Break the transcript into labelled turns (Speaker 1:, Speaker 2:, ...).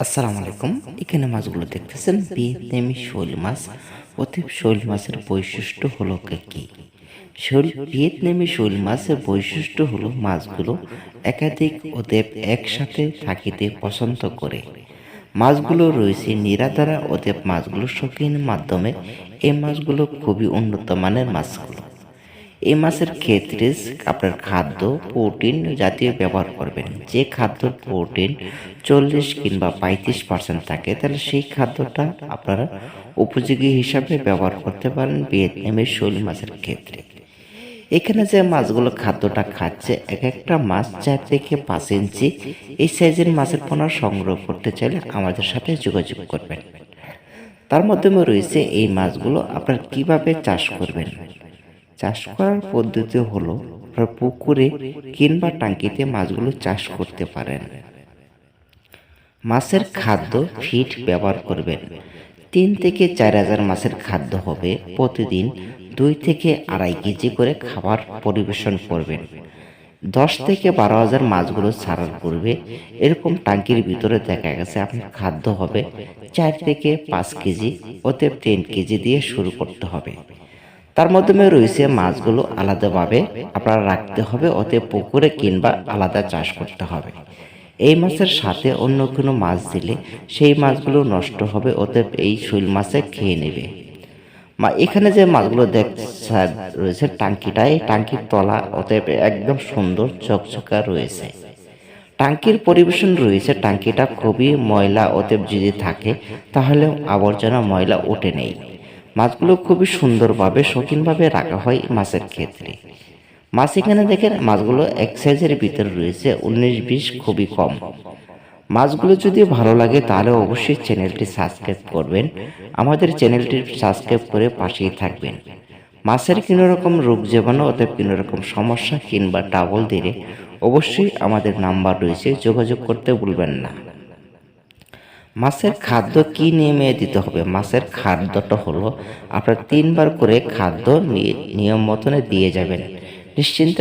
Speaker 1: আসসালামু আলাইকুম এখানে মাছগুলো দেখতেছেন ভিয়েতনামি শৈল মাছ। অতীব শৈল মাছের বৈশিষ্ট্য হলো কি শৈল ভিয়েতনামি শৈল মাছের বৈশিষ্ট্য হলো মাছগুলো একাধিক অদেব একসাথে থাকিতে পছন্দ করে। মাছগুলো রয়েছে নিরাধারা অদেব মাছগুলো শৌখিন মাধ্যমে। এই মাছগুলো খুবই উন্নত মানের মাছগুলো। এই মাছের ক্ষেত্রে আপনার খাদ্য, প্রোটিন জাতীয় ব্যবহার করবেন। যে খাদ্য প্রোটিন চল্লিশ কিংবা পঁয়ত্রিশ পার্সেন্ট থাকে, তাহলে সেই খাদ্যটা আপনারা উপযোগী হিসাবে ব্যবহার করতে পারেন ভিয়েতনামের শৈল মাছের ক্ষেত্রে। এখানে যে মাছগুলো খাদ্যটা খাচ্ছে, এক একটা মাছ চার থেকে পাঁচ ইঞ্চি। এই সাইজের মাছের পোনা সংগ্রহ করতে চাইলে আমাদের সাথে যোগাযোগ করবেন। তার মাধ্যমে রয়েছে এই মাছগুলো আপনার কীভাবে চাষ করবেন? চাষ করার পদ্ধতি হলো পুকুরে কিংবা টাঙ্কিতে মাছগুলো চাষ করতে পারেন। মাছের খাদ্য ফিড ব্যবহার করবেন। তিন থেকে চার হাজার মাছের খাদ্য হবে প্রতিদিন দুই থেকে আড়াই কেজি করে খাবার পরিবেশন করবেন। দশ থেকে বারো হাজার মাছগুলো ছাড়ার পূর্বে এরকম টাঙ্কির ভিতরে দেখা গেছে আপনার খাদ্য হবে চার থেকে পাঁচ কেজি ওতে টেন কেজি দিয়ে শুরু করতে হবে। তার মাধ্যমে রয়েছে মাছগুলো আলাদাভাবে আপনারা রাখতে হবে ওতে পুকুরে কিংবা আলাদা চাষ করতে হবে। এই মাছের সাথে অন্য কোনো মাছ দিলে সেই মাছগুলো নষ্ট হবে ওতে এই শৈল মাছে খেয়ে নেবে। মা, এখানে যে মাছগুলো দেখছে রয়েছে, টাঙ্কিটা, এই টাঙ্কির তলা অতএব একদম সুন্দর চকচকা রয়েছে। টাঙ্কির পরিবেশন রয়েছে, টাঙ্কিটা খুবই ময়লা, অতএব যদি থাকে তাহলে আবর্জনা ময়লা ওঠে নেই। মাছগুলো খুবই সুন্দরভাবে, শৌখিনভাবে রাখা হয় মাছের ক্ষেত্রে। মাছ এখানে দেখেন, মাছগুলো এক সাইজের ভিতরে রয়েছে, উনিশ বিশ খুবই কম। মাছগুলো যদি ভালো লাগে তাহলে অবশ্যই চ্যানেলটি সাবস্ক্রাইব করবেন, আমাদের চ্যানেলটি সাবস্ক্রাইব করে পাশেই থাকবেন। মাছের কোনো রকম রোগ জীবাণু অথবা কোনো রকম সমস্যা কিংবা ডাবল দিলে অবশ্যই আমাদের নাম্বার রয়েছে, যোগাযোগ করতে ভুলবেন না। মাছের খাদ্য কি নিয়মে দিতে হবে? মাছের খাদ্যটা হলো, আপনার তিনবার করে খাদ্য নিয়ম মতনে দিয়ে যাবেন। নিশ্চিন্ত